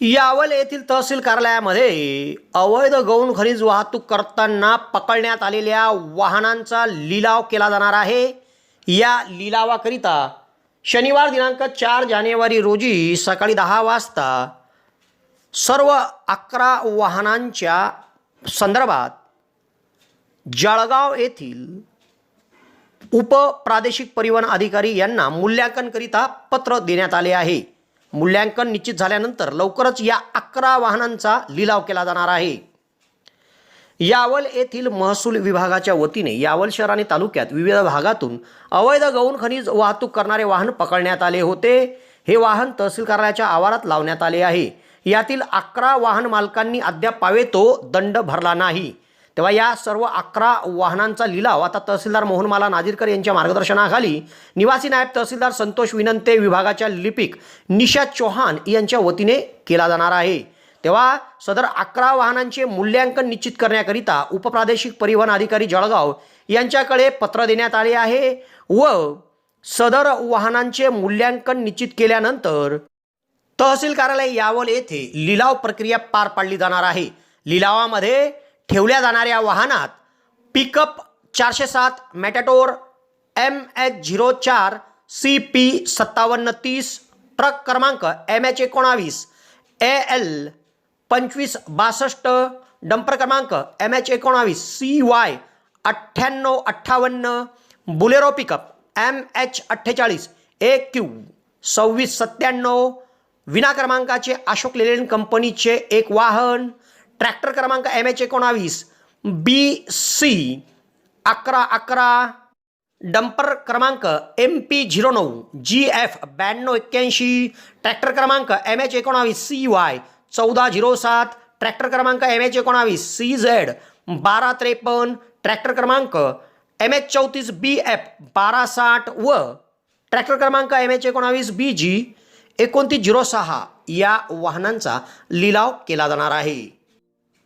यावल येथील तहसील कार्यालयामध्ये अवैध गौण खनिज वाहतूक करताना पकडण्यात आलेल्या वाहनांचा लिलाव केला जाणार आहे. या लिलावाकरिता शनिवार दिनांक चार जानेवारी रोजी सकाळी दहा वाजता सर्व अकरा वाहनांच्या संदर्भात जळगाव येथील उपप्रादेशिक परिवहन अधिकारी यांना मूल्यांकनकरिता पत्र देण्यात आले आहे. मूल्यांकन निश्चित झाल्यानंतर लवकरच या अकरा वाहनांचा लिलाव केला जाणार आहे. यावल येथील महसूल विभागाच्या वतीने यावल शहर आणि तालुक्यात विविध भागातून अवैध गौण खनिज वाहतूक करणारे वाहन पकडण्यात आले होते. हे वाहन तहसील कार्यालयाच्या आवारात लावण्यात आले आहे. यातील अकरा वाहन मालकांनी अद्याप पावेतो दंड भरला नाही. तेव्हा या सर्व अकरा वाहनांचा लिलाव आता तहसीलदार मोहनमाला नाजीरकर यांच्या मार्गदर्शनाखाली निवासी नायब तहसीलदार संतोष विनंते विभागाच्या लिपिक निशा चौहान यांच्या वतीने केला जाणार आहे. तेव्हा सदर अकरा वाहनांचे मूल्यांकन निश्चित करण्याकरिता उपप्रादेशिक परिवहन अधिकारी जळगाव यांच्याकडे पत्र देण्यात आले आहे व सदर वाहनांचे मूल्यांकन निश्चित केल्यानंतर तहसील कार्यालय यावल येथे लिलाव प्रक्रिया पार पाडली जाणार आहे. लिलावामध्ये ठेवल्या जाणाऱ्या वाहनात पिकअप चारशे सात मॅटॅटोर एम एच झिरो चार सी पी सत्तावन्न तीस ट्रक क्रमांक एम एच एकोणावीस ए एल पंचवीस बासष्ट डंपर क्रमांक एम एच एकोणावीस सी वाय अठ्ठ्याण्णव अठ्ठावन्न बुलेरो पिकअप एम एच अठ्ठेचाळीस ए क्यू सव्वीस सत्त्याण्णव विना क्रमांकाचे अशोक लेलेन कंपनीचे एक वाहन ट्रॅक्टर क्रमांक एम एच एकोणावीस बी सी अकरा अकरा डंपर क्रमांक एम पी झिरो नऊ जी एफ ब्याण्णव एक्क्याऐंशी ट्रॅक्टर क्रमांक एम एच एकोणावीस सी वाय चौदा झिरो सात ट्रॅक्टर क्रमांक एम एच एकोणावीस सी झेड बारा त्रेपन्न ट्रॅक्टर क्रमांक एम एच चौतीस बी एफ बारा साठ व ट्रॅक्टर क्रमांक एम एच एकोणावीस बी जी एकोणतीस झिरो सहा या वाहनांचा लिलाव केला जाणार आहे.